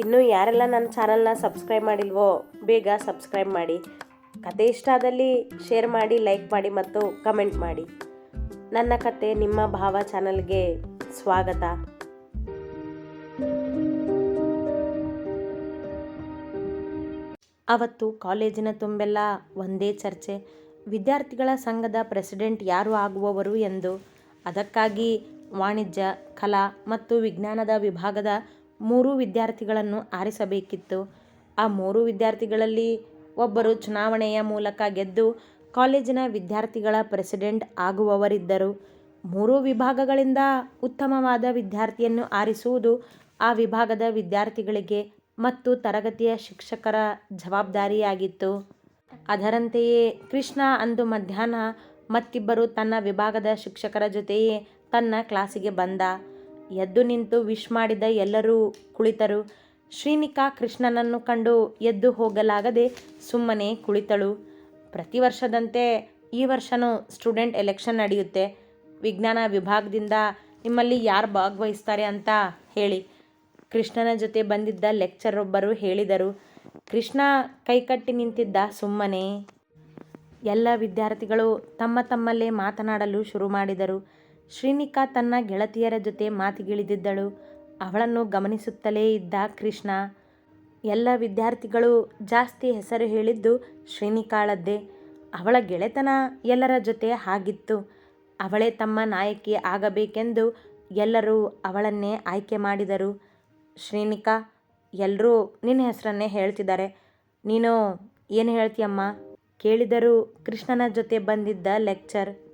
ಇನ್ನೂ ಯಾರೆಲ್ಲ ನನ್ನ ಚಾನಲ್ನ ಸಬ್ಸ್ಕ್ರೈಬ್ ಮಾಡಿಲ್ವೋ, ಬೇಗ ಸಬ್ಸ್ಕ್ರೈಬ್ ಮಾಡಿ. ಕತೆ ಇಷ್ಟ ಆದಲ್ಲಿ ಶೇರ್ ಮಾಡಿ, ಲೈಕ್ ಮಾಡಿ ಮತ್ತು ಕಮೆಂಟ್ ಮಾಡಿ. ನನ್ನ ಕತೆ ನಿಮ್ಮ ಭಾವ ಚಾನಲ್ಗೆ ಸ್ವಾಗತ. ಅವತ್ತು ಕಾಲೇಜಿನ ತುಂಬೆಲ್ಲ ಒಂದೇ ಚರ್ಚೆ. ವಿದ್ಯಾರ್ಥಿಗಳ ಸಂಘದ ಪ್ರೆಸಿಡೆಂಟ್ ಯಾರು ಆಗುವವರು ಎಂದು. ಅದಕ್ಕಾಗಿ ವಾಣಿಜ್ಯ, ಕಲಾ ಮತ್ತು ವಿಜ್ಞಾನದ ವಿಭಾಗದ ಮೂರು ವಿದ್ಯಾರ್ಥಿಗಳನ್ನು ಆರಿಸಬೇಕಿತ್ತು. ಆ ಮೂರು ವಿದ್ಯಾರ್ಥಿಗಳಲ್ಲಿ ಒಬ್ಬರು ಚುನಾವಣೆಯ ಮೂಲಕ ಗೆದ್ದು ಕಾಲೇಜಿನ ವಿದ್ಯಾರ್ಥಿಗಳ ಪ್ರೆಸಿಡೆಂಟ್ ಆಗುವವರಿದ್ದರು. ಮೂರು ವಿಭಾಗಗಳಿಂದ ಉತ್ತಮವಾದ ವಿದ್ಯಾರ್ಥಿಯನ್ನು ಆರಿಸುವುದು ಆ ವಿಭಾಗದ ವಿದ್ಯಾರ್ಥಿಗಳಿಗೆ ಮತ್ತು ತರಗತಿಯ ಶಿಕ್ಷಕರ ಜವಾಬ್ದಾರಿಯಾಗಿತ್ತು. ಅದರಂತೆಯೇ ಕೃಷ್ಣ ಅಂದು ಮಧ್ಯಾಹ್ನ ಮತ್ತಿಬ್ಬರು ತನ್ನ ವಿಭಾಗದ ಶಿಕ್ಷಕರ ಜೊತೆಯೇ ತನ್ನ ಕ್ಲಾಸಿಗೆ ಬಂದ. ಎದ್ದು ನಿಂತು ವಿಶ್ ಮಾಡಿದ ಎಲ್ಲರೂ ಕುಳಿತರು. ಶ್ರೀನಿಕಾ ಕೃಷ್ಣನನ್ನು ಕಂಡು ಎದ್ದು ಹೋಗಲಾಗದೆ ಸುಮ್ಮನೆ ಕುಳಿತಳು. ಪ್ರತಿ ವರ್ಷದಂತೆ ಈ ವರ್ಷವೂ ಸ್ಟೂಡೆಂಟ್ ಎಲೆಕ್ಷನ್ ನಡೆಯುತ್ತೆ. ವಿಜ್ಞಾನ ವಿಭಾಗದಿಂದ ನಿಮ್ಮಲ್ಲಿ ಯಾರು ಭಾಗವಹಿಸ್ತಾರೆ ಅಂತ ಹೇಳಿ. ಕೃಷ್ಣನ ಜೊತೆ ಬಂದಿದ್ದ ಲೆಕ್ಚರೊಬ್ಬರು ಹೇಳಿದರು, ಕೃಷ್ಣ ಕೈಕಟ್ಟಿ ನಿಂತಿದ್ದ ಸುಮ್ಮನೆ. ಎಲ್ಲ ವಿದ್ಯಾರ್ಥಿಗಳು ತಮ್ಮ ತಮ್ಮಲ್ಲೇ ಮಾತನಾಡಲು ಶುರು ಮಾಡಿದರು. ಶ್ರೀನಿಕಾ ತನ್ನ ಗೆಳತಿಯರ ಜೊತೆ ಮಾತಿಗಿಳಿದಿದ್ದಳು. ಅವಳನ್ನು ಗಮನಿಸುತ್ತಲೇ ಇದ್ದ ಕೃಷ್ಣ, ಎಲ್ಲ ವಿದ್ಯಾರ್ಥಿಗಳು ಜಾಸ್ತಿ ಹೆಸರು ಹೇಳಿದ್ದು ಶ್ರೀನಿಕಾಳದ್ದೇ. ಅವಳ ಗೆಳೆತನ ಎಲ್ಲರ ಜೊತೆ ಹಾಗಿತ್ತು ಅವಳೇ ತಮ್ಮ ನಾಯಕಿ ಆಗಬೇಕೆಂದು ಎಲ್ಲರೂ ಅವಳನ್ನೇ ಆಯ್ಕೆ ಮಾಡಿದರು. ಶ್ರೀನಿಕಾ ಎಲ್ಲರೂ ನಿನ್ನ ಹೆಸರನ್ನೇ ಹೇಳ್ತಿದ್ದಾರೆ. ನೀನು ಏನು ಹೇಳ್ತೀಯಮ್ಮ? ಕೇಳಿದರು ಕೃಷ್ಣನ ಜೊತೆ ಬಂದಿದ್ದ ಲೆಕ್ಚರ್.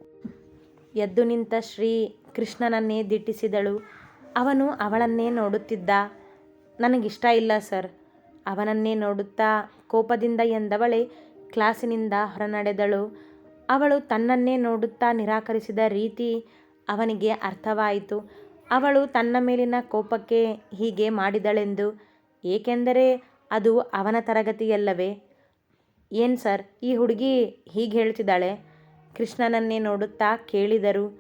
ಎದ್ದು ನಿಂತ ಶ್ರೀ ಕೃಷ್ಣನನ್ನೇ ದಿಟ್ಟಿಸಿದಳು. ಅವನು ಅವಳನ್ನೇ ನೋಡುತ್ತಿದ್ದ. ನನಗಿಷ್ಟ ಇಲ್ಲ ಸರ್. ಅವನನ್ನೇ ನೋಡುತ್ತಾ ಕೋಪದಿಂದ ಎಂದವಳೆ ಕ್ಲಾಸಿನಿಂದ ಹೊರನಡೆದಳು. ಅವಳು ತನ್ನನ್ನೇ ನೋಡುತ್ತಾ ನಿರಾಕರಿಸಿದ ರೀತಿ ಅವನಿಗೆ ಅರ್ಥವಾಯಿತು. ಅವಳು ತನ್ನ ಮೇಲಿನ ಕೋಪಕ್ಕೆ ಹೀಗೆ ಮಾಡಿದಳೆಂದು. ಏಕೆಂದರೆ ಅದು ಅವನ ತರಗತಿಯಲ್ಲವೇ? ಏನು ಸರ್, ಈ ಹುಡುಗಿ ಹೀಗೆ ಹೇಳ್ತಿದ್ದಾಳೆ? ಕೃಷ್ಣನನ್ನೇ ನೋಡುತ್ತಾ ಕೇಳಿದರು,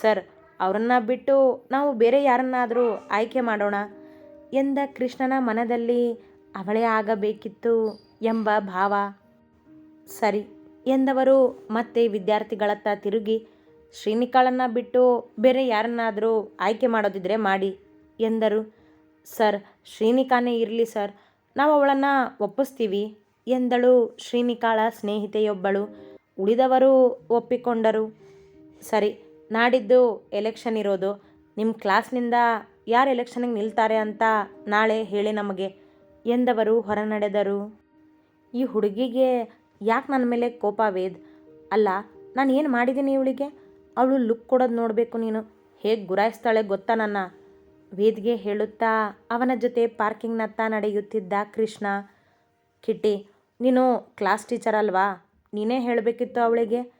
ಸರ್, ಅವರನ್ನ ಬಿಟ್ಟು ನಾವು ಬೇರೆ ಯಾರನ್ನಾದರೂ ಆಯ್ಕೆ ಮಾಡೋಣ? ಎಂದ ಕೃಷ್ಣನ ಮನದಲ್ಲಿ, ಅವಳೇ ಆಗಬೇಕಿತ್ತು ಎಂಬ ಭಾವ. ಸರಿ, ಎಂದವರು ಮತ್ತೆ ವಿದ್ಯಾರ್ಥಿಗಳತ್ತ ತಿರುಗಿ, ಶ್ರೀನಿಕಾಳನ್ನ ಬಿಟ್ಟು ಬೇರೆ ಯಾರನ್ನಾದರೂ ಆಯ್ಕೆ ಮಾಡೋದಿದ್ರೆ ಮಾಡಿ, ಎಂದರು. ಸರ್, ಶ್ರೀನಿಕಾನೇ ಇರಲಿ ಸರ್, ನಾವು ಅವಳನ್ನು ಒಪ್ಪಿಸ್ತೀವಿ, ಎಂದಳು ಶ್ರೀನಿಕಾಳ ಸ್ನೇಹಿತೆಯೊಬ್ಬಳು. ಉಳಿದವರು ಒಪ್ಪಿಕೊಂಡರು. ಸರಿ, ನಾಡಿದ್ದು ಎಲೆಕ್ಷನ್ ಇರೋದು. ನಿಮ್ಮ ಕ್ಲಾಸ್ನಿಂದ ಯಾರು ಎಲೆಕ್ಷನ್ಗೆ ನಿಲ್ತಾರೆ ಅಂತ ನಾಳೆ ಹೇಳಿ ನಮಗೆ, ಎಂದವರು ಹೊರನಡೆದರು. ಈ ಹುಡುಗಿಗೆ ಯಾಕೆ ನನ್ನ ಮೇಲೆ ಕೋಪ ವೇದ್ ಅಲ್ಲ, ನಾನು ಏನು ಮಾಡಿದ್ದೀನಿ ಇವಳಿಗೆ? ಅವಳು ಲುಕ್ ಕೊಡೋದು ನೋಡಬೇಕು ನೀನು. ಹೇಗೆ ಗುರಾಯಿಸ್ತಾಳೆ ಗೊತ್ತಾ ನನ್ನ? ವೇದ್ಗೆ ಹೇಳುತ್ತಾ ಅವನ ಜೊತೆ ಪಾರ್ಕಿಂಗ್ನತ್ತ ನಡೆಯುತ್ತಿದ್ದ ಕೃಷ್ಣ, ಕಿಟ್ಟಿ, ನೀನು ಕ್ಲಾಸ್ ಟೀಚರ್ ಅಲ್ವಾ? ನೀನೇ ಹೇಳಬೇಕಿತ್ತು ಅವಳಿಗೆ.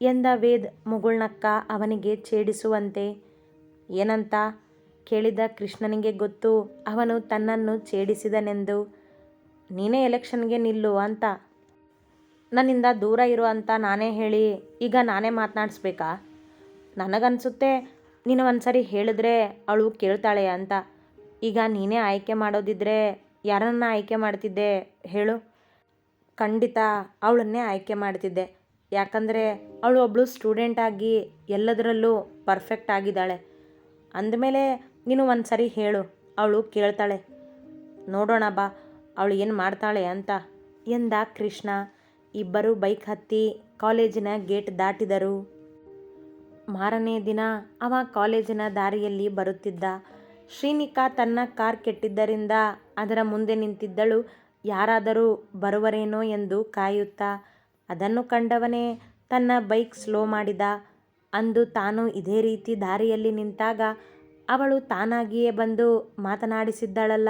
ಎಂದ ವೇದ್ ಮುಗುಳ್ನಕ್ಕ ಅವನಿಗೆ ಛೇಡಿಸುವಂತೆ. ಏನಂತ? ಕೇಳಿದ ಕೃಷ್ಣನಿಗೆ ಗೊತ್ತು, ಅವನು ತನ್ನನ್ನು ಛೇಡಿಸಿದನೆಂದು. ನೀನೇ ಎಲೆಕ್ಷನ್ಗೆ ನಿಲ್ಲು ಅಂತ. ನನ್ನಿಂದ ದೂರ ಇರು ಅಂತ ನಾನೇ ಹೇಳಿ, ಈಗ ನಾನೇ ಮಾತನಾಡಿಸ್ಬೇಕಾ? ನನಗನ್ಸುತ್ತೆ, ನೀನು ಒಂದ್ಸರಿ ಹೇಳಿದ್ರೆ ಅವಳು ಕೇಳ್ತಾಳೆ ಅಂತ. ಈಗ ನೀನೇ ಆಯ್ಕೆ ಮಾಡೋದಿದ್ರೆ ಯಾರನ್ನ ಆಯ್ಕೆ ಮಾಡ್ತಿದ್ದೆ ಹೇಳು. ಖಂಡಿತ ಅವಳನ್ನೇ ಆಯ್ಕೆ ಮಾಡ್ತಿದ್ದೆ. ಯಾಕಂದರೆ ಅವಳು ಒಬ್ಬಳು ಸ್ಟೂಡೆಂಟಾಗಿ ಎಲ್ಲದರಲ್ಲೂ ಪರ್ಫೆಕ್ಟ್ ಆಗಿದ್ದಾಳೆ. ಅಂದಮೇಲೆ ನೀನು ಒಂದು ಸರಿ ಹೇಳು, ಅವಳು ಕೇಳ್ತಾಳೆ. ನೋಡೋಣ ಬಾ, ಅವಳು ಏನು ಮಾಡ್ತಾಳೆ ಅಂತ. ಎಂದ ಕೃಷ್ಣ, ಇಬ್ಬರು ಬೈಕ್ ಹತ್ತಿ ಕಾಲೇಜಿನ ಗೇಟ್ ದಾಟಿದರು. ಮಾರನೇ ದಿನ ಅವ ಕಾಲೇಜಿನ ದಾರಿಯಲ್ಲಿ ಬರುತ್ತಿದ್ದ. ಶ್ರೀನಿಕಾ ತನ್ನ ಕಾರ್ ಕೆಟ್ಟಿದ್ದರಿಂದ ಅದರ ಮುಂದೆ ನಿಂತಿದ್ದಳು. ಯಾರಾದರೂ ಬರುವರೇನೋ ಎಂದು ಕಾಯುತ್ತಾ, ಅದನ್ನು ಕಂಡವನೇ ತನ್ನ ಬೈಕ್ ಸ್ಲೋ ಮಾಡಿದ. ಅಂದು ತಾನು ಇದೇ ರೀತಿ ದಾರಿಯಲ್ಲಿ ನಿಂತಾಗ ಅವಳು ತಾನಾಗಿಯೇ ಬಂದು ಮಾತನಾಡಿಸಿದ್ದಳಲ್ಲ.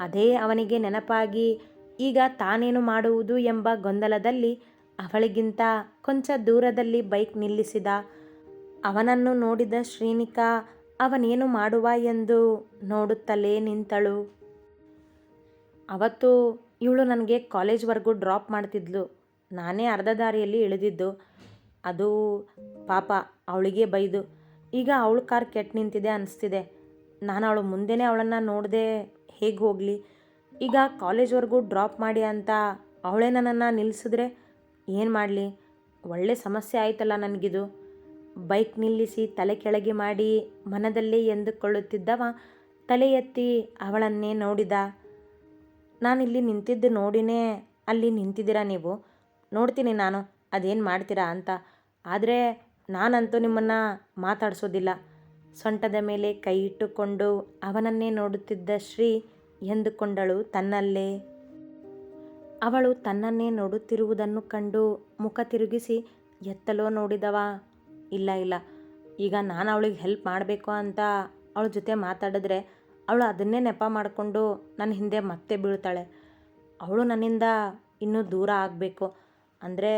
ಅದೇ ಅವನಿಗೆ ನೆನಪಾಗಿ ಈಗ ತಾನೇನು ಮಾಡುವುದು ಎಂಬ ಗೊಂದಲದಲ್ಲಿ ಅವಳಿಗಿಂತ ಕೊಂಚ ದೂರದಲ್ಲಿ ಬೈಕ್ ನಿಲ್ಲಿಸಿದ. ಅವನನ್ನು ನೋಡಿದ ಶ್ರೀನಿಕಾ, ಅವನೇನು ಮಾಡುವ ಎಂದು ನೋಡುತ್ತಲೇ ನಿಂತಳು. ಅವತ್ತು ಇವಳು ನನಗೆ ಕಾಲೇಜ್ವರೆಗೂ ಡ್ರಾಪ್ ಮಾಡ್ತಿದ್ಲು. ನಾನೇ ಅರ್ಧ ದಾರಿಯಲ್ಲಿ ಇಳಿದಿದ್ದು. ಅದು ಪಾಪ ಅವಳಿಗೆ ಬೈದು. ಈಗ ಅವಳ ಕಾರ್ ಕೆಟ್ಟು ನಿಂತಿದೆ ಅನಿಸ್ತಿದೆ. ನಾನು ಅವಳು ಮುಂದೆನೇ ಅವಳನ್ನು ನೋಡದೆ ಹೇಗೆ ಹೋಗಲಿ? ಈಗ ಕಾಲೇಜ್ವರೆಗೂ ಡ್ರಾಪ್ ಮಾಡಿ ಅಂತ ಅವಳೇ ನನ್ನನ್ನು ನಿಲ್ಲಿಸಿದ್ರೆ ಏನು ಮಾಡಲಿ? ಒಳ್ಳೆ ಸಮಸ್ಯೆ ಆಯ್ತಲ್ಲ ನನಗಿದು. ಬೈಕ್ ನಿಲ್ಲಿಸಿ ತಲೆ ಕೆಳಗೆ ಮಾಡಿ ಮನದಲ್ಲೇ ಎಂದುಕೊಳ್ಳುತ್ತಿದ್ದವ ತಲೆ ಎತ್ತಿ ಅವಳನ್ನೇ ನೋಡಿದ. ನಾನಿಲ್ಲಿ ನಿಂತಿದ್ದು ನೋಡಿನೇ ಅಲ್ಲಿ ನಿಂತಿದ್ದೀರಾ ನೀವು? ನೋಡ್ತೀನಿ ನಾನು. ಅದೇನು ಮಾಡ್ತೀರಾ ಅಂತ. ಆದರೆ ನಾನಂತೂ ನಿಮ್ಮನ್ನು ಮಾತಾಡಿಸೋದಿಲ್ಲ. ಸೊಂಟದ ಮೇಲೆ ಕೈ ಇಟ್ಟುಕೊಂಡು ಅವನನ್ನೇ ನೋಡುತ್ತಿದ್ದ ಶ್ರೀ ಎಂದುಕೊಂಡಳು ತನ್ನಲ್ಲೇ. ಅವಳು ತನ್ನನ್ನೇ ನೋಡುತ್ತಿರುವುದನ್ನು ಕಂಡು ಮುಖ ತಿರುಗಿಸಿ, ಎತ್ತಲೋ ನೋಡಿದವ. ಇಲ್ಲ ಇಲ್ಲ. ಈಗ ನಾನು ಅವಳಿಗೆ ಹೆಲ್ಪ್ ಮಾಡಬೇಕು ಅಂತ ಅವಳ ಜೊತೆ ಮಾತಾಡಿದ್ರೆ ಅವಳು ಅದನ್ನೇ ನೆಪ ಮಾಡಿಕೊಂಡು ನನ್ನ ಹಿಂದೆ ಮತ್ತೆ ಬೀಳ್ತಾಳೆ. ಅವಳು ನನ್ನಿಂದ ಇನ್ನೂ ದೂರ ಆಗಬೇಕು. ಅಂದರೆ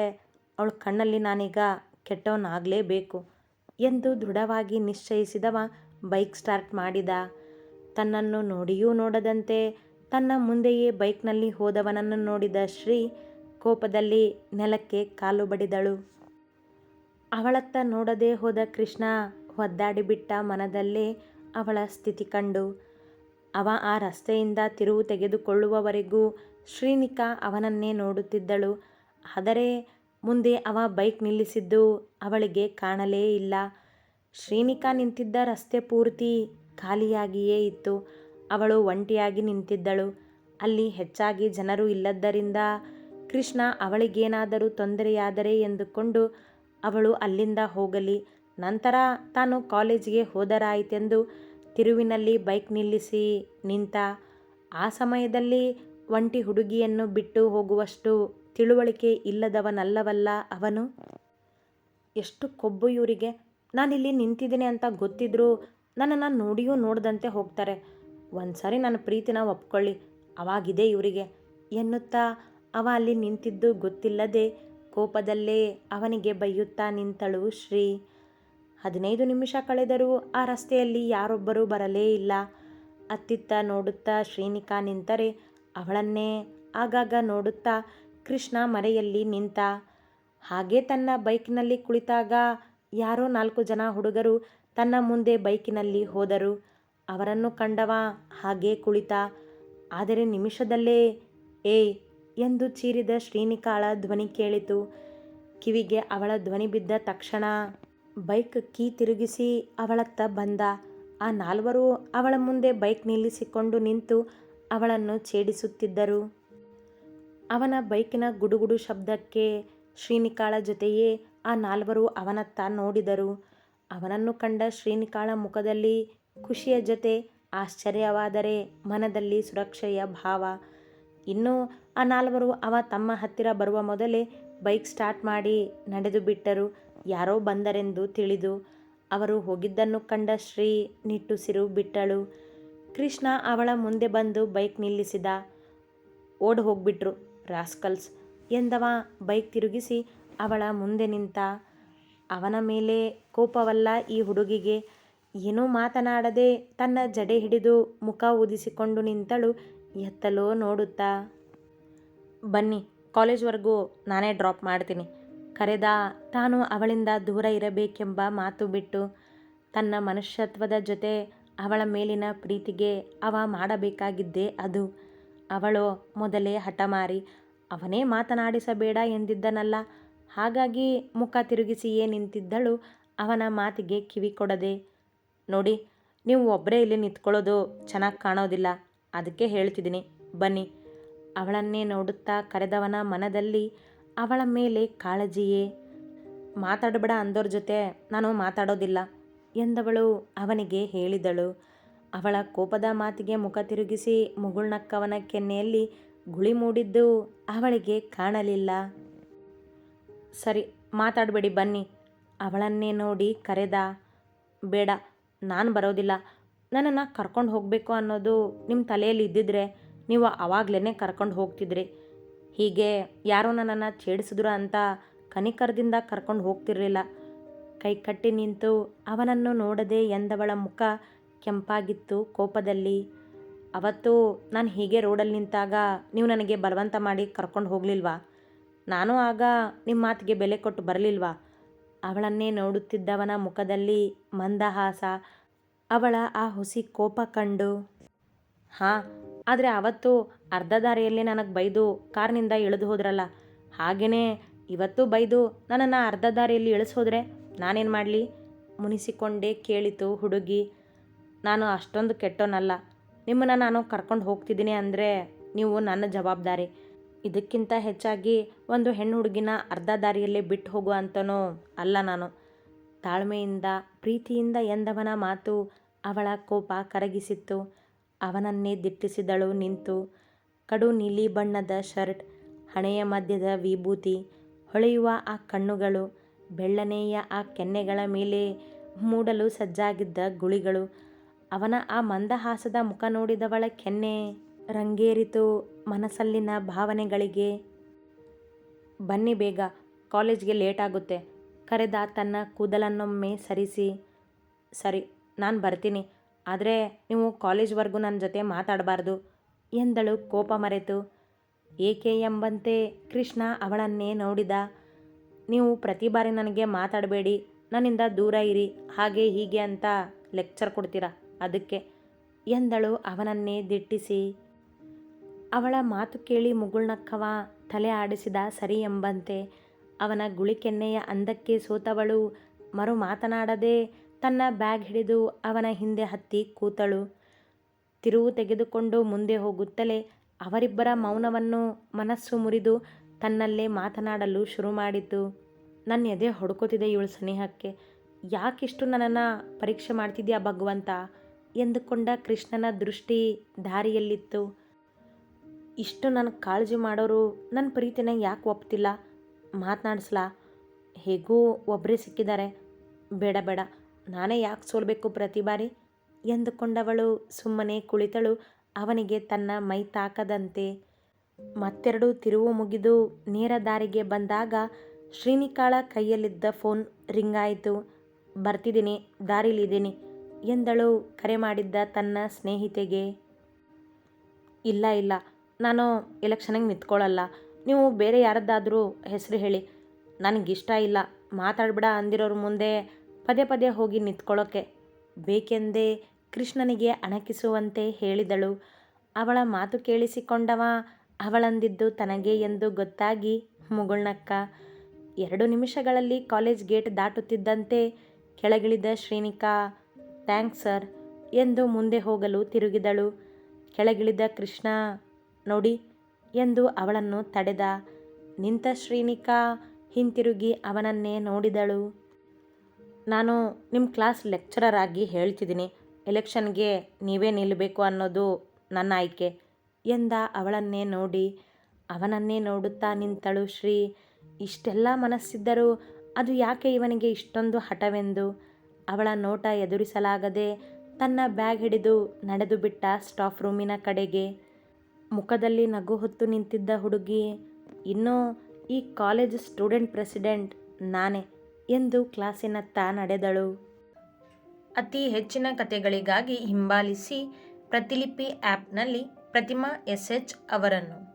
ಅವಳ ಕಣ್ಣಲ್ಲಿ ನಾನೀಗ ಕೆಟ್ಟವನಾಗಲೇಬೇಕು. ಎಂದು ದೃಢವಾಗಿ ನಿಶ್ಚಯಿಸಿದವ ಬೈಕ್ ಸ್ಟಾರ್ಟ್ ಮಾಡಿದ. ತನ್ನನ್ನು ನೋಡಿಯೂ ನೋಡದಂತೆ ತನ್ನ ಮುಂದೆಯೇ ಬೈಕ್ನಲ್ಲಿ ಹೋದವನನ್ನು ನೋಡಿದ ಶ್ರೀ ಕೋಪದಲ್ಲಿ ನೆಲಕ್ಕೆ ಕಾಲು ಬಡಿದಳು. ಅವಳತ್ತ ನೋಡದೆ ಹೋದ ಕೃಷ್ಣ ಒದ್ದಾಡಿಬಿಟ್ಟ ಮನದಲ್ಲೇ ಅವಳ ಸ್ಥಿತಿ ಕಂಡು. ಅವ ಆ ರಸ್ತೆಯಿಂದ ತಿರುವು ತೆಗೆದುಕೊಳ್ಳುವವರೆಗೂ ಶ್ರೀನಿಕಾ ಅವನನ್ನೇ ನೋಡುತ್ತಿದ್ದಳು. ಆದರೆ ಮುಂದೆ ಅವ ಬೈಕ್ ನಿಲ್ಲಿಸಿದ್ದು ಅವಳಿಗೆ ಕಾಣಲೇ ಇಲ್ಲ. ಶ್ರೀನಿಕಾ ನಿಂತಿದ್ದ ರಸ್ತೆ ಪೂರ್ತಿ ಖಾಲಿಯಾಗಿಯೇ ಇತ್ತು. ಅವಳು ಒಂಟಿಯಾಗಿ ನಿಂತಿದ್ದಳು. ಅಲ್ಲಿ ಹೆಚ್ಚಾಗಿ ಜನರು ಇಲ್ಲದ್ದರಿಂದ ಕೃಷ್ಣ ಅವಳಿಗೇನಾದರೂ ತೊಂದರೆಯಾದರೆ ಎಂದುಕೊಂಡು ಅವಳು ಅಲ್ಲಿಂದ ಹೋಗಲಿ. ನಂತರ ತಾನು ಕಾಲೇಜಿಗೆ ಹೋದರಾಯಿತೆಂದು ತಿರುವಿನಲ್ಲಿ ಬೈಕ್ ನಿಲ್ಲಿಸಿ ನಿಂತ ಆ ಸಮಯದಲ್ಲಿ ಒಂಟಿ ಹುಡುಗಿಯನ್ನು ಬಿಟ್ಟು ಹೋಗುವಷ್ಟು ತಿಳುವಳಿಕೆ ಇಲ್ಲದವನಲ್ಲವಲ್ಲ ಅವನು? ಎಷ್ಟು ಕೊಬ್ಬು ಇವರಿಗೆ. ನಾನಿಲ್ಲಿ ನಿಂತಿದ್ದೀನಿ ಅಂತ ಗೊತ್ತಿದ್ರೂ ನನ್ನನ್ನು ನೋಡಿಯೂ ನೋಡದಂತೆ ಹೋಗ್ತಾರೆ. ಒಂದು ಸಾರಿ ನನ್ನ ಪ್ರೀತಿನ ಒಪ್ಕೊಳ್ಳಿ, ಅವಾಗಿದೆ ಇವರಿಗೆ ಎನ್ನುತ್ತಾ ಅವ ಅಲ್ಲಿ ನಿಂತಿದ್ದು ಗೊತ್ತಿಲ್ಲದೆ ಕೋಪದಲ್ಲೇ ಅವನಿಗೆ ಬೈಯುತ್ತಾ ನಿಂತಳು ಶ್ರೀ. ಹದಿನೈದು ನಿಮಿಷ ಕಳೆದರೂ ಆ ರಸ್ತೆಯಲ್ಲಿ ಯಾರೊಬ್ಬರೂ ಬರಲೇ ಇಲ್ಲ. ಅತ್ತಿತ್ತ ನೋಡುತ್ತಾ ಶ್ರೀನಿಕಾ ನಿಂತರೆ ಅವಳನ್ನೇ ಆಗಾಗ ನೋಡುತ್ತಾ ಕೃಷ್ಣ ಮರೆಯಲ್ಲಿ ನಿಂತ. ಹಾಗೆ ತನ್ನ ಬೈಕ್ನಲ್ಲಿ ಕುಳಿತಾಗ ಯಾರೋ ನಾಲ್ಕು ಜನ ಹುಡುಗರು ತನ್ನ ಮುಂದೆ ಬೈಕಿನಲ್ಲಿ ಹೋದರು. ಅವರನ್ನು ಕಂಡವ ಹಾಗೆ ಕುಳಿತ. ಆದರೆ ನಿಮಿಷದಲ್ಲೇ ಏಯ್ ಎಂದು ಚೀರಿದ ಶ್ರೀನಿಕಾಳ ಧ್ವನಿ ಕೇಳಿತು. ಕಿವಿಗೆ ಅವಳ ಧ್ವನಿ ಬಿದ್ದ ತಕ್ಷಣ ಬೈಕ್ ಕೀ ತಿರುಗಿಸಿ ಅವಳತ್ತ ಬಂದ. ಆ ನಾಲ್ವರು ಅವಳ ಮುಂದೆ ಬೈಕ್ ನಿಲ್ಲಿಸಿಕೊಂಡು ನಿಂತು ಅವಳನ್ನು ಛೇಡಿಸುತ್ತಿದ್ದರು. ಅವನ ಬೈಕಿನ ಗುಡುಗುಡು ಶಬ್ದಕ್ಕೆ ಶ್ರೀನಿಕಾಳ ಜೊತೆಯೇ ಆ ನಾಲ್ವರು ಅವನತ್ತ ನೋಡಿದರು. ಅವನನ್ನು ಕಂಡ ಶ್ರೀನಿಕಾಳ ಮುಖದಲ್ಲಿ ಖುಷಿಯ ಜೊತೆ ಆಶ್ಚರ್ಯವಾದರೆ ಮನದಲ್ಲಿ ಸುರಕ್ಷೆಯ ಭಾವ. ಇನ್ನು ಆ ನಾಲ್ವರು ಅವ ತಮ್ಮ ಹತ್ತಿರ ಬರುವ ಮೊದಲೇ ಬೈಕ್ ಸ್ಟಾರ್ಟ್ ಮಾಡಿ ನಡೆದು ಬಿಟ್ಟರು ಯಾರೋ ಬಂದರೆಂದು ತಿಳಿದು ಅವರು ಹೋಗಿದ್ದನ್ನು ಕಂಡ ಶ್ರೀ ನಿಟ್ಟುಸಿರು ಬಿಟ್ಟಳು. ಕೃಷ್ಣ ಅವಳ ಮುಂದೆ ಬಂದು ಬೈಕ್ ನಿಲ್ಲಿಸಿದ. ಓಡ್ ಹೋಗ್ಬಿಟ್ರು, ರಾಸ್ಕಲ್ಸ್ ಎಂದವ ಬೈಕ್ ತಿರುಗಿಸಿ ಅವಳ ಮುಂದೆ ನಿಂತ. ಅವನ ಮೇಲೆ ಕೋಪವಲ್ಲ ಈ ಹುಡುಗಿಗೆ. ಏನೂ ಮಾತನಾಡದೆ ತನ್ನ ಜಡೆ ಹಿಡಿದು ಮುಖ ಊದಿಸಿಕೊಂಡು ನಿಂತಳು, ಎತ್ತಲೋ ನೋಡುತ್ತಾ. ಬನ್ನಿ ಕಾಲೇಜ್ವರೆಗೂ ನಾನೇ ಡ್ರಾಪ್ ಮಾಡ್ತೀನಿ. ಕರೆದ, ತಾನು ಅವಳಿಂದ ದೂರ ಇರಬೇಕೆಂಬ ಮಾತು ಬಿಟ್ಟು ತನ್ನ ಮನುಷ್ಯತ್ವದ ಜೊತೆ ಅವಳ ಮೇಲಿನ ಪ್ರೀತಿಗೆ ಅವ ಮಾಡಬೇಕಾಗಿದ್ದೇ ಅದು. ಅವಳು ಮೊದಲೇ ಹಠಮಾರಿ ಅವನೇ ಮಾತನಾಡಿಸಬೇಡ ಎಂದಿದ್ದನಲ್ಲ. ಹಾಗಾಗಿ ಮುಖ ತಿರುಗಿಸಿಯೇ ನಿಂತಿದ್ದಳು. ಅವನ ಮಾತಿಗೆ ಕಿವಿ ಕೊಡದೆ, ನೋಡಿ, ನೀವು ಒಬ್ಬರೇ ಇಲ್ಲಿ ನಿಂತ್ಕೊಳ್ಳೋದು ಚೆನ್ನಾಗಿ ಕಾಣೋದಿಲ್ಲ. ಅದಕ್ಕೆ ಹೇಳ್ತಿದ್ದೀನಿ. ಬನ್ನಿ. ಅವಳನ್ನೇ ನೋಡುತ್ತಾ ಕರೆದವನ ಮನದಲ್ಲಿ ಅವಳ ಮೇಲೆ ಕಾಳಜಿಯೇ. ಮಾತಾಡಬೇಡ ಅಂದೋರ ಜೊತೆ ನಾನು ಮಾತಾಡೋದಿಲ್ಲ ಎಂದವಳು ಅವನಿಗೆ ಹೇಳಿದಳು. ಅವಳ ಕೋಪದ ಮಾತಿಗೆ ಮುಖ ತಿರುಗಿಸಿ ಮುಗುಳ್ನಕ್ಕವನ ಕೆನ್ನೆಯಲ್ಲಿ ಗುಳಿ ಮೂಡಿದ್ದು ಅವಳಿಗೆ ಕಾಣಲಿಲ್ಲ. ಸರಿ, ಮಾತಾಡಬೇಡಿ ಬನ್ನಿ. ಅವಳನ್ನೇ ನೋಡಿ ಕರೆದ, ಬೇಡ, ನಾನು ಬರೋದಿಲ್ಲ. ನನ್ನನ್ನು ಕರ್ಕೊಂಡು ಹೋಗಬೇಕು ಅನ್ನೋದು ನಿಮ್ಮ ತಲೆಯಲ್ಲಿ ಇದ್ದಿದ್ರೆ ನೀವು ಆವಾಗಲೇ ಕರ್ಕೊಂಡು ಹೋಗ್ತಿದ್ರಿ. ಹೀಗೆ ಯಾರೋ ನನ್ನನ್ನು ಛೇಡಿಸಿದ್ರು ಅಂತ ಕನಿಕರದಿಂದ ಕರ್ಕೊಂಡು ಹೋಗ್ತಿರಲಿಲ್ಲ. ಕೈ ಕಟ್ಟಿ ನಿಂತು ಅವನನ್ನು ನೋಡದೆ ಎಂದವಳ ಮುಖ ಕೆಂಪಾಗಿತ್ತು ಕೋಪದಲ್ಲಿ. ಅವತ್ತು ನಾನು ಹೀಗೆ ರೋಡಲ್ಲಿ ನಿಂತಾಗ ನೀವು ನನಗೆ ಬಲವಂತ ಮಾಡಿ ಕರ್ಕೊಂಡು ಹೋಗಲಿಲ್ವಾ? ನಾನು ಆಗ ನಿಮ್ಮ ಮಾತಿಗೆ ಬೆಲೆ ಕೊಟ್ಟು ಬರಲಿಲ್ವಾ? ಅವಳನ್ನೇ ನೋಡುತ್ತಿದ್ದವನ ಮುಖದಲ್ಲಿ ಮಂದಹಾಸ. ಅವಳ ಆ ಹುಸಿ ಕೋಪ ಕಂಡು, ಹಾಂ ಆದರೆ ಅವತ್ತು ಅರ್ಧ ದಾರಿಯಲ್ಲಿ ನನಗೆ ಬೈದು ಕಾರ್ನಿಂದ ಇಳಿದು ಹೋದ್ರಲ್ಲ. ಹಾಗೆಯೇ ಇವತ್ತು ಬೈದು ನನ್ನನ್ನು ಅರ್ಧ ದಾರಿಯಲ್ಲಿ ಇಳಿಸೋದ್ರೆ ನಾನೇನು ಮಾಡಲಿ? ಮುನಿಸಿಕೊಂಡೇ ಕೇಳಿತು ಹುಡುಗಿ. ನಾನು ಅಷ್ಟೊಂದು ಕೆಟ್ಟೋನಲ್ಲ. ನಿಮ್ಮನ್ನು ನಾನು ಕರ್ಕೊಂಡು ಹೋಗ್ತಿದ್ದೀನಿ ಅಂದರೆ ನೀವು ನನ್ನ ಜವಾಬ್ದಾರಿ. ಇದಕ್ಕಿಂತ ಹೆಚ್ಚಾಗಿ ಒಂದು ಹೆಣ್ಣು ಹುಡುಗಿನ ಅರ್ಧ ದಾರಿಯಲ್ಲೇ ಬಿಟ್ಟು ಹೋಗು ಅಂತನೋ ಅಲ್ಲ ನಾನು. ತಾಳ್ಮೆಯಿಂದ, ಪ್ರೀತಿಯಿಂದ ಎಂದವನ ಮಾತು ಅವಳ ಕೋಪ ಕರಗಿಸಿತ್ತು. ಅವನನ್ನೇ ದಿಟ್ಟಿಸಿದಳು ನಿಂತು. ಕಡು ನೀಲಿ ಬಣ್ಣದ ಶರ್ಟ್, ಹಣೆಯ ಮಧ್ಯದ ವಿಭೂತಿ, ಹೊಳೆಯುವ ಆ ಕಣ್ಣುಗಳು, ಬೆಳ್ಳನೆಯ ಆ ಕೆನ್ನೆಗಳ ಮೇಲೆ ಮೂಡಲು ಸಜ್ಜಾಗಿದ್ದ ಗುಳಿಗಳು. ಅವನ ಆ ಮಂದಹಾಸದ ಮುಖ ನೋಡಿದವಳ ಕೆನ್ನೆ ರಂಗೇರಿತು ಮನಸ್ಸಲ್ಲಿನ ಭಾವನೆಗಳಿಗೆ. ಬನ್ನಿ ಬೇಗ, ಕಾಲೇಜ್ಗೆ ಲೇಟ್ ಆಗುತ್ತೆ ಕರೆದ ತನ್ನ ಕೂದಲನ್ನೊಮ್ಮೆ ಸರಿಸಿ, ಸರಿ, ನಾನು ಬರ್ತೀನಿ. ಆದರೆ ನೀವು ಕಾಲೇಜ್ವರೆಗೂ ನನ್ನ ಜೊತೆ ಮಾತಾಡಬಾರ್ದು ಎಂದಳು ಕೋಪ ಮರೆತು. ಏಕೆ ಎಂಬಂತೆ ಕೃಷ್ಣ ಅವಳನ್ನೇ ನೋಡಿದ. ನೀವು ಪ್ರತಿ ಬಾರಿ ನನಗೆ ಮಾತಾಡಬೇಡಿ, ನನ್ನಿಂದ ದೂರ ಇರಿ, ಹಾಗೆ ಹೀಗೆ ಅಂತ ಲೆಕ್ಚರ್ ಕೊಡ್ತೀರಾ ಅದಕ್ಕೆ ಎಂದಳು ಅವನನ್ನೇ ದಿಟ್ಟಿಸಿ. ಅವಳ ಮಾತು ಕೇಳಿ ಮುಗುಳ್ನಕ್ಕವ ತಲೆ ಆಡಿಸಿದ ಸರಿ ಎಂಬಂತೆ ಅವನ ಗುಳಿಕೆನ್ನೆಯ ಅಂದಕ್ಕೆ ಸೋತವಳು ಮರು ಮಾತನಾಡದೆ ತನ್ನ ಬ್ಯಾಗ್ ಹಿಡಿದು ಅವನ ಹಿಂದೆ ಹತ್ತಿ ಕೂತಳು. ತಿರುವು ತೆಗೆದುಕೊಂಡು ಮುಂದೆ ಹೋಗುತ್ತಲೇ ಅವರಿಬ್ಬರ ಮೌನವನ್ನು ಮನಸ್ಸು ಮುರಿದು ತನ್ನಲ್ಲೇ ಮಾತನಾಡಲು ಶುರು ಮಾಡಿತು ನನ್ನ ಎದೆ ಹೊಡ್ಕೋತಿದೆ ಇವಳು ಸ್ನೇಹಕ್ಕೆ. ಯಾಕಿಷ್ಟು ನನ್ನನ್ನು ಪರೀಕ್ಷೆ ಮಾಡ್ತಿದ್ಯಾ ಭಗವಂತ? ಎಂದುಕೊಂಡ ಕೃಷ್ಣನ ದೃಷ್ಟಿ ದಾರಿಯಲ್ಲಿತ್ತು. ಇಷ್ಟು ನನಗೆ ಕಾಳಜಿ ಮಾಡೋರು ನನ್ನ ಪ್ರೀತಿನ ಯಾಕೆ ಒಪ್ತಿಲ್ಲ? ಮಾತನಾಡಿಸ್ಲಾ? ಹೇಗೂ ಒಬ್ಬರೇ ಸಿಕ್ಕಿದ್ದಾರೆ? ಬೇಡ ಬೇಡ. ನಾನೇ ಯಾಕೆ ಸೋಲಬೇಕು ಪ್ರತಿ ಬಾರಿ? ಎಂದುಕೊಂಡವಳು ಸುಮ್ಮನೆ ಕುಳಿತಳು, ಅವನಿಗೆ ತನ್ನ ಮೈ ತಾಕದಂತೆ. ಮತ್ತೆರಡು ತಿರುವು ಮುಗಿದು ನೇರ ದಾರಿಗೆ ಬಂದಾಗ ಶ್ರೀನಿಕಾಳ ಕೈಯಲ್ಲಿದ್ದ ಫೋನ್ ರಿಂಗ್ ಆಯಿತು ಬರ್ತಿದ್ದೀನಿ, ದಾರಿಲಿದ್ದೀನಿ ಎಂದಳು ಕರೆ ಮಾಡಿದ್ದ ತನ್ನ ಸ್ನೇಹಿತೆಗೆ. ಇಲ್ಲ ಇಲ್ಲ, ನಾನು ಎಲೆಕ್ಷನಿಗೆ ನಿಂತ್ಕೊಳ್ಳಲ್ಲ. ನೀವು ಬೇರೆ ಯಾರದ್ದಾದರೂ ಹೆಸರು ಹೇಳಿ. ನನಗಿಷ್ಟ ಇಲ್ಲ, ಮಾತಾಡ್ಬೇಡ ಅಂದಿರೋರು ಮುಂದೆ ಪದೇ ಪದೇ ಹೋಗಿ ನಿಂತ್ಕೊಳ್ಳೋಕ್ಕೆ ಬೇಕೆಂದೇ ಕೃಷ್ಣನಿಗೆ ಅಣಕಿಸುವಂತೆ ಹೇಳಿದಳು. ಅವಳ ಮಾತು ಕೇಳಿಸಿಕೊಂಡವ ಅವಳಂದಿದ್ದು ತನಗೆ ಎಂದು ಗೊತ್ತಾಗಿ ಮುಗುಳ್ನಕ್ಕ. ಎರಡು ನಿಮಿಷಗಳಲ್ಲಿ ಕಾಲೇಜ್ ಗೇಟ್ ದಾಟುತ್ತಿದ್ದಂತೆ ಕೆಳಗಿಳಿದ ಶ್ರೀನಿಕಾ, ಥ್ಯಾಂಕ್ಸ್ ಸರ್ ಎಂದು ಮುಂದೆ ಹೋಗಲು ತಿರುಗಿದಳು. ಕೆಳಗಿಳಿದ ಕೃಷ್ಣ, ನೋಡಿ ಎಂದು ಅವಳನ್ನು ತಡೆದ. ನಿಂತ ಶ್ರೀನಿಕಾ ಹಿಂತಿರುಗಿ ಅವನನ್ನೇ ನೋಡಿದಳು. ನಾನು ನಿಮ್ಮ ಕ್ಲಾಸ್ ಲೆಕ್ಚರರ್ ಆಗಿ ಹೇಳ್ತಿದ್ದೀನಿ. ಎಲೆಕ್ಷನ್ಗೆ ನೀವೇ ನಿಲ್ಲಬೇಕು ಅನ್ನೋದು ನನ್ನ ಆಯ್ಕೆ. ಎಂದ ಅವಳನ್ನೇ ನೋಡಿ, ಅವನನ್ನೇ ನೋಡುತ್ತಾ ನಿಂತಳು ಶ್ರೀ. ಇಷ್ಟೆಲ್ಲ ಮನಸ್ಸಿದ್ದರೂ ಅದು ಯಾಕೆ ಇವನಿಗೆ ಇಷ್ಟೊಂದು ಹಠವೆಂದು? ಅವಳ ನೋಟ ಎದುರಿಸಲಾಗದೆ ತನ್ನ ಬ್ಯಾಗ್ ಹಿಡಿದು ನಡೆದು ಬಿಟ್ಟ ಸ್ಟಾಫ್ ರೂಮಿನ ಕಡೆಗೆ. ಮುಖದಲ್ಲಿ ನಗು ಹೊತ್ತು ನಿಂತಿದ್ದ ಹುಡುಗಿ, ಇನ್ನೂ ಈ ಕಾಲೇಜ್ ಸ್ಟೂಡೆಂಟ್ ಪ್ರೆಸಿಡೆಂಟ್ ನಾನೇ. ಎಂದು ಕ್ಲಾಸಿನತ್ತ ನಡೆದಳು. ಅತಿ ಹೆಚ್ಚಿನ ಕಥೆಗಳಿಗಾಗಿ ಹಿಂಬಾಲಿಸಿ ಪ್ರತಿಲಿಪಿ ಆ್ಯಪ್ನಲ್ಲಿ ಪ್ರತಿಮಾ ಎಸ್ ಎಚ್ ಅವರನ್ನು.